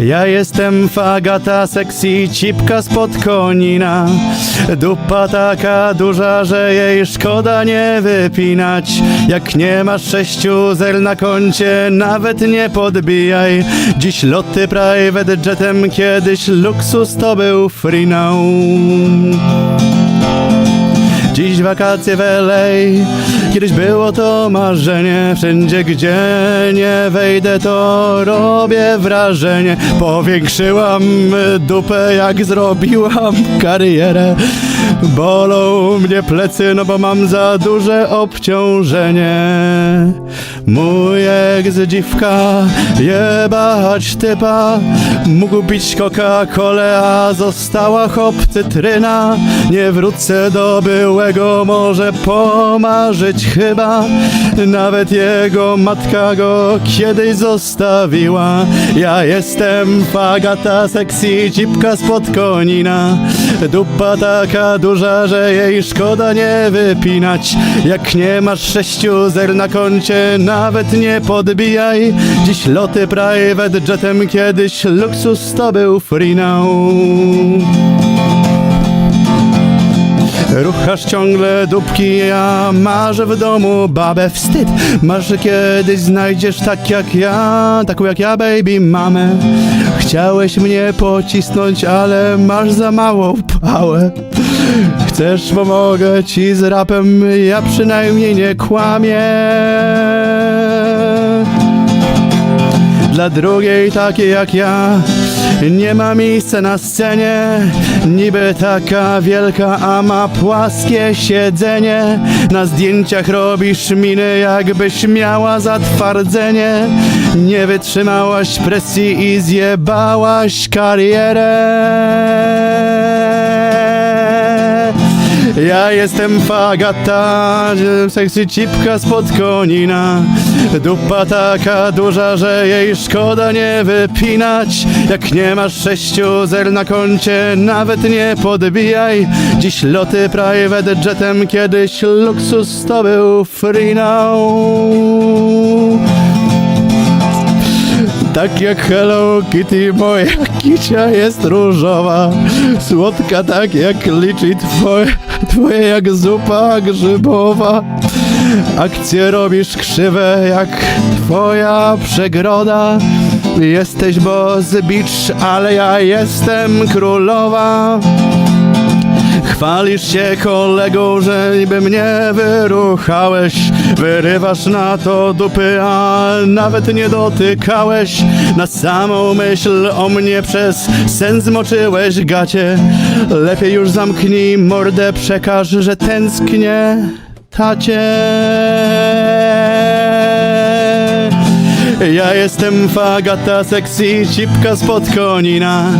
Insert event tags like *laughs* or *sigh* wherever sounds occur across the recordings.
Ja jestem fagata, sexy cipka spod konina. Dupa taka duża, że jej szkoda nie wypinać. Jak nie masz sześciu zer na koncie, nawet nie podbijaj. Dziś loty private jetem, kiedyś luksus to był free now Dziś wakacje w LA Kiedyś było to marzenie. Wszędzie gdzie nie wejdę to robię wrażenie. Powiększyłam dupę jak zrobiłam karierę. Bolą mnie plecy, no bo mam za duże obciążenie. Mój ex dziwka, jebać typa. Mógł pić Coca-Colę, a została hop cytryna Nie wrócę do byłego, może pomarzyć chyba. Nawet jego matka go kiedyś zostawiła. Ja jestem fagata, sexy cipka spod konina. Dupa taka duża, że jej szkoda nie wypinać. Jak nie masz sześciu zer na koncie, nawet nie podbijaj. Dziś loty private jetem, kiedyś luksus to był free Ruchasz ciągle dupki, a marzę w domu babę wstyd Masz kiedyś znajdziesz tak jak ja, taką jak ja baby mamę. Chciałeś mnie pocisnąć, ale masz za małą pałę. Chcesz, pomogę ci z rapem, ja przynajmniej nie kłamię. Dla drugiej takiej jak ja Nie ma miejsca na scenie. Niby taka wielka, a ma płaskie siedzenie. Na zdjęciach robisz miny jakbyś miała zatwardzenie. Nie wytrzymałaś presji i zjebałaś karierę ja jestem fagata, sexy cipka spod konina. Dupa taka duża, że jej szkoda nie wypinać. Jak nie masz sześciu zer na koncie, nawet nie podbijaj. Dziś loty private jetem, kiedyś luksus to był free now. Tak jak Hello Kitty, moja kicia jest różowa. Słodka tak jak liczy twoje, twoje jak zupa grzybowa. Akcje robisz krzywe jak twoja przegroda. Jesteś boss bitch, ale ja jestem królowa Chwalisz się kolego, że niby mnie wyruchałeś. Wyrywasz na to dupy, a nawet nie dotykałeś. Na samą myśl o mnie przez sen zmoczyłeś gacie. Lepiej już zamknij mordę, przekaż, że tęsknię tacie ja jestem fagata, sexy cipka spod konina.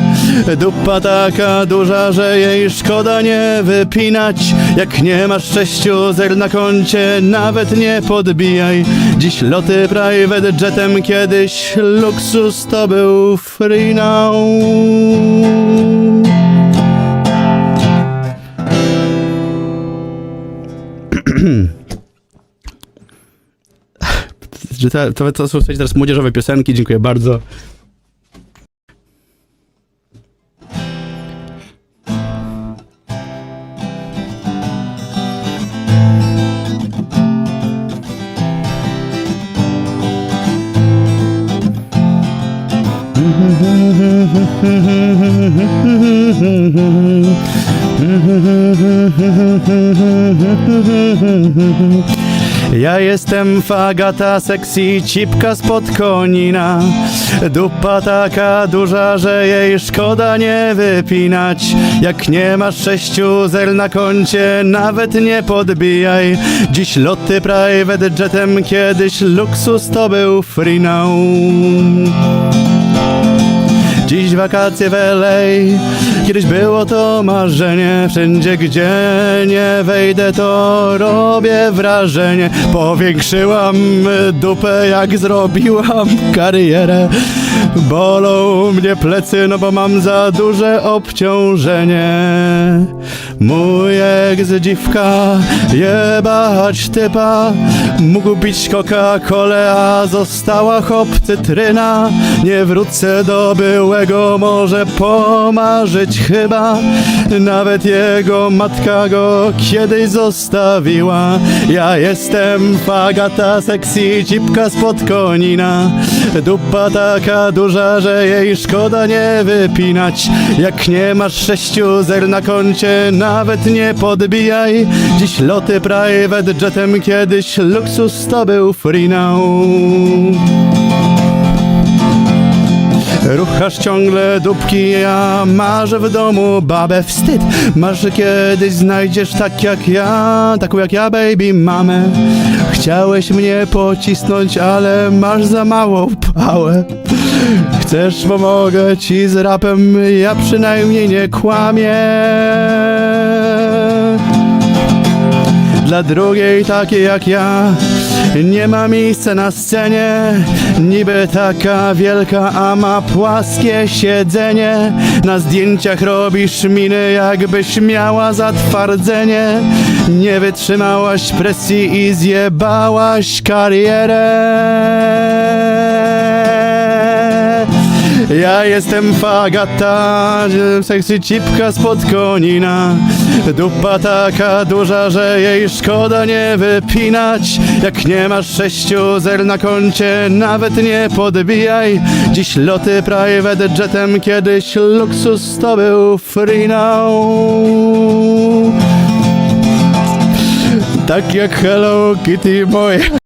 Dupa taka duża, że jej szkoda nie wypinać. Jak nie masz sześciu zer na koncie, nawet nie podbijaj. Dziś loty private jetem, kiedyś luksus to był free now *clears throat* że to, to, to są teraz młodzieżowe piosenki, dziękuję bardzo. *laughs* Ja jestem fagata, sexy cipka spod konina. Dupa taka duża, że jej szkoda nie wypinać. Jak nie masz sześciu zer na koncie, nawet nie podbijaj. Dziś loty private jetem, kiedyś luksus to był free now Dziś wakacje w LA Kiedyś było to marzenie. Wszędzie gdzie nie wejdę to robię wrażenie. Powiększyłam dupę jak zrobiłam karierę Bolą mnie plecy, no bo mam za duże obciążenie. Mój ex dziwka, jebać typa. Mógł pić Coca-Colę, a została hop cytryna Nie wrócę do byłego, może pomarzyć chyba. Nawet jego matka go kiedyś zostawiła. Ja jestem fagata, sexy cipka spod konina. Dupa taka duża, że jej szkoda nie wypinać. Jak nie masz sześciu zer na koncie, nawet nie podbijaj. Dziś loty private jetem, kiedyś luksus to był free now. Ruchasz ciągle dupki, a masz w domu babę. Wstyd Masz kiedyś znajdziesz tak jak ja, taką jak ja baby mamę. Chciałeś mnie pocisnąć, ale masz za małą pałę Chcesz pomogę ci z rapem, ja przynajmniej nie kłamię. Dla drugiej takiej jak ja Nie ma miejsca na scenie. Niby taka wielka, a ma płaskie siedzenie. Na zdjęciach robisz miny jakbyś miała zatwardzenie. Nie wytrzymałaś presji i zjebałaś karierę ja jestem fagata, sexy cipka spod konina. Dupa taka duża, że jej szkoda nie wypinać. Jak nie masz sześciu zer na koncie, nawet nie podbijaj. Dziś loty private jetem, kiedyś luksus to był free now. Tak jak Hello Kitty moje